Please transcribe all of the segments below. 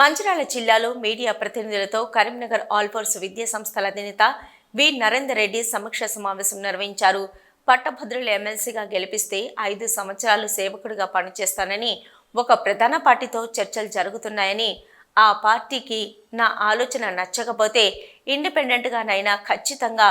మంచిర్యాల జిల్లాలో మీడియా ప్రతినిధులతో కరీంనగర్ ఆల్ఫోర్స్ విద్యా సంస్థల అధినేత వి. నరేందర్ రెడ్డి సమీక్ష సమావేశం నిర్వహించారు. పట్టభద్రులు ఎమ్మెల్సీగా గెలిపిస్తే ఐదు సంవత్సరాలు సేవకుడిగా పనిచేస్తానని ఒక ప్రధాన పార్టీతో చర్చలు జరుగుతున్నాయని ఆ పార్టీకి నా ఆలోచన నచ్చకపోతే ఇండిపెండెంట్గానైనా ఖచ్చితంగా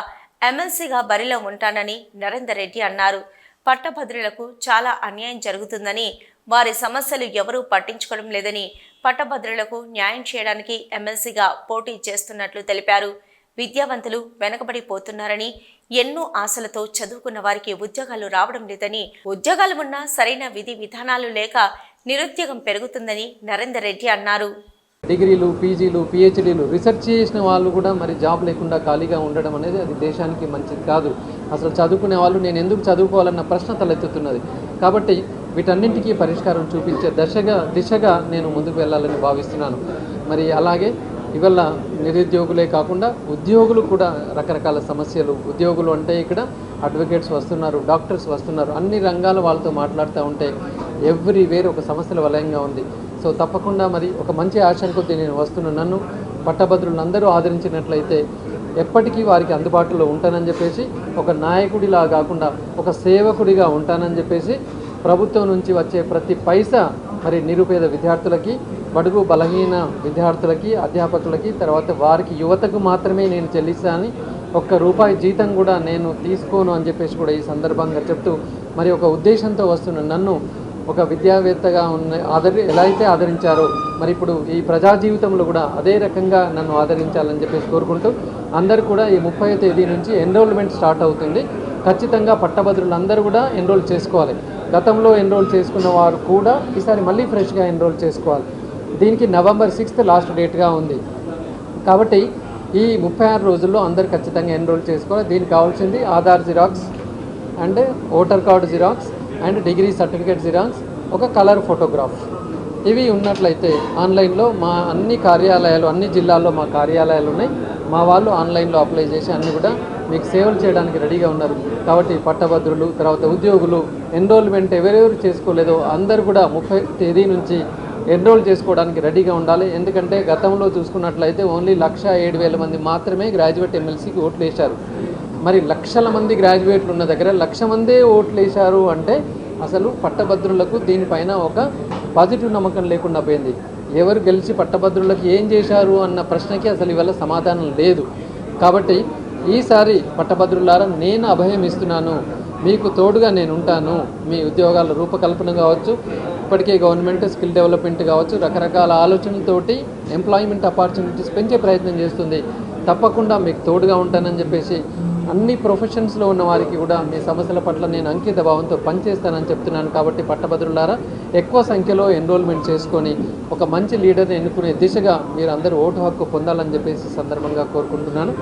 ఎమ్మెల్సీగా బరిలో ఉంటానని నరేందర్ రెడ్డి అన్నారు. పట్టభద్రులకు చాలా అన్యాయం జరుగుతుందని వారి సమస్యలు ఎవరూ పట్టించుకోవడం లేదని పట్టభద్రులకు న్యాయం చేయడానికి ఎమ్మెల్సీగా పోటీ చేస్తున్నట్లు తెలిపారు. విద్యావంతులు వెనకబడిపోతున్నారని ఎన్నో ఆశలతో చదువుకున్న వారికి ఉద్యోగాలు రావడం లేదని ఉద్యోగాలు ఉన్నా సరైన విధి విధానాలు లేక నిరుద్యోగం పెరుగుతుందని నరేందర్ రెడ్డి అన్నారు. డిగ్రీలు పీజీలు పిహెచ్డీలు రీసెర్చ్ చేసిన వాళ్ళు కూడా మరి జాబ్ లేకుండా ఖాళీగా ఉండడం అనేది అది దేశానికి మంచిది కాదు. అసలు చదువుకునే వాళ్ళు నేను ఎందుకు చదువుకోవాలన్న ప్రశ్న తలెత్తుతున్నది. కాబట్టి వీటన్నింటికీ పరిష్కారం చూపించే దశగా దిశగా నేను ముందుకు వెళ్ళాలని భావిస్తున్నాను. మరి అలాగే ఇవల్ల నిరుద్యోగులే కాకుండా ఉద్యోగులు కూడా రకరకాల సమస్యలు ఉద్యోగులు అంటే ఇక్కడ అడ్వకేట్స్ వస్తున్నారు డాక్టర్స్ వస్తున్నారు అన్ని రంగాల వాళ్ళతో మాట్లాడుతూ ఉంటే ఎవ్రీ వేర్ ఒక సమస్యల వలయంగా ఉంది. సో తప్పకుండా మరి ఒక మంచి ఆశయం కొద్దీ నేను వస్తున్న నన్ను పట్టభద్రులందరూ ఆదరించినట్లయితే ఎప్పటికీ వారికి అందుబాటులో ఉంటానని చెప్పేసి ఒక నాయకుడిలా కాకుండా ఒక సేవకుడిగా ఉంటానని చెప్పేసి ప్రభుత్వం నుంచి వచ్చే ప్రతి పైసా మరి నిరుపేద విద్యార్థులకి బడుగు బలహీన విద్యార్థులకి అధ్యాపకులకి తర్వాత వారికి యువతకు మాత్రమే నేను చెల్లిస్తానని ఒక్క రూపాయి జీతం కూడా నేను తీసుకోను అని చెప్పేసి కూడా ఈ సందర్భంగా చెప్తూ మరి ఒక ఉద్దేశంతో వస్తున్న నన్ను ఒక విద్యావేత్తగా ఉన్న ఆదరి ఎలా అయితే ఆదరించారో మరి ఇప్పుడు ఈ ప్రజా జీవితంలో కూడా అదే రకంగా నన్ను ఆదరించాలని చెప్పేసి కోరుకుంటూ అందరు కూడా ఈ ముప్పై తేదీ నుంచి ఎన్రోల్మెంట్ స్టార్ట్ అవుతుంది. ఖచ్చితంగా పట్టభద్రులు అందరూ కూడా ఎన్రోల్ చేసుకోవాలి. గతంలో ఎన్రోల్ చేసుకున్న వారు కూడా ఈసారి మళ్ళీ ఫ్రెష్గా ఎన్రోల్ చేసుకోవాలి. దీనికి నవంబర్ సిక్స్త్ లాస్ట్ డేట్గా ఉంది. కాబట్టి ఈ ముప్పై ఆరు రోజుల్లో అందరు ఖచ్చితంగా ఎన్రోల్ చేసుకోవాలి. దీనికి కావాల్సింది Aadhaar xerox and voter card xerox and degree certificate xerox ఒక కలర్ ఫోటోగ్రాఫ్. ఇవి ఉన్నట్లయితే ఆన్లైన్లో మా అన్ని కార్యాలయాలు అన్ని జిల్లాల్లో మా కార్యాలయాలు ఉన్నాయి. మా వాళ్ళు ఆన్లైన్లో అప్లై చేసి అన్ని కూడా మీకు సేవలు చేయడానికి రెడీగా ఉన్నారు. కాబట్టి పట్టభద్రులు తర్వాత ఉద్యోగులు ఎన్రోల్మెంట్ ఎవరెవరు చేసుకోలేదో అందరు కూడా ముప్పై తేదీ నుంచి ఎన్రోల్ చేసుకోవడానికి రెడీగా ఉండాలి. ఎందుకంటే గతంలో చూసుకున్నట్లయితే ఓన్లీ లక్ష ఏడు వేల మంది మాత్రమే గ్రాడ్యుయేట్ ఎమ్మెల్సీకి ఓట్లు వేశారు. మరి లక్షల మంది గ్రాడ్యుయేట్లు ఉన్న దగ్గర లక్ష మందే ఓట్లు వేశారు అంటే అసలు పట్టభద్రులకు దీనిపైన ఒక పాజిటివ్ నమ్మకం లేకుండా పోయింది. ఎవరు గెలిచి పట్టభద్రులకు ఏం చేశారు అన్న ప్రశ్నకి అసలు ఇవాళ సమాధానం లేదు. కాబట్టి ఈసారి పట్టభద్రులారా నేను అభయం ఇస్తున్నాను. మీకు తోడుగా నేను ఉంటాను మీ ఉద్యోగాల రూపకల్పన కావచ్చు ఇప్పటికే గవర్నమెంట్ స్కిల్ డెవలప్మెంట్ కావచ్చు రకరకాల ఆలోచనలతోటి ఎంప్లాయ్మెంట్ ఆపర్చునిటీస్ పెంచే ప్రయత్నం చేస్తుంది. తప్పకుండా మీకు తోడుగా ఉంటానని చెప్పేసి అన్ని ప్రొఫెషన్స్లో ఉన్న వారికి కూడా మీ సమస్యల పట్ల నేను అంకిత భావంతో పనిచేస్తానని చెప్తున్నాను. కాబట్టి పట్టభద్రులారా ఎక్కువ సంఖ్యలో ఎన్రోల్మెంట్ చేసుకొని ఒక మంచి లీడర్ని ఎన్నుకునే దిశగా మీరు అందరూ ఓటు హక్కు పొందాలని చెప్పేసి సందర్భంగా కోరుకుంటున్నాను.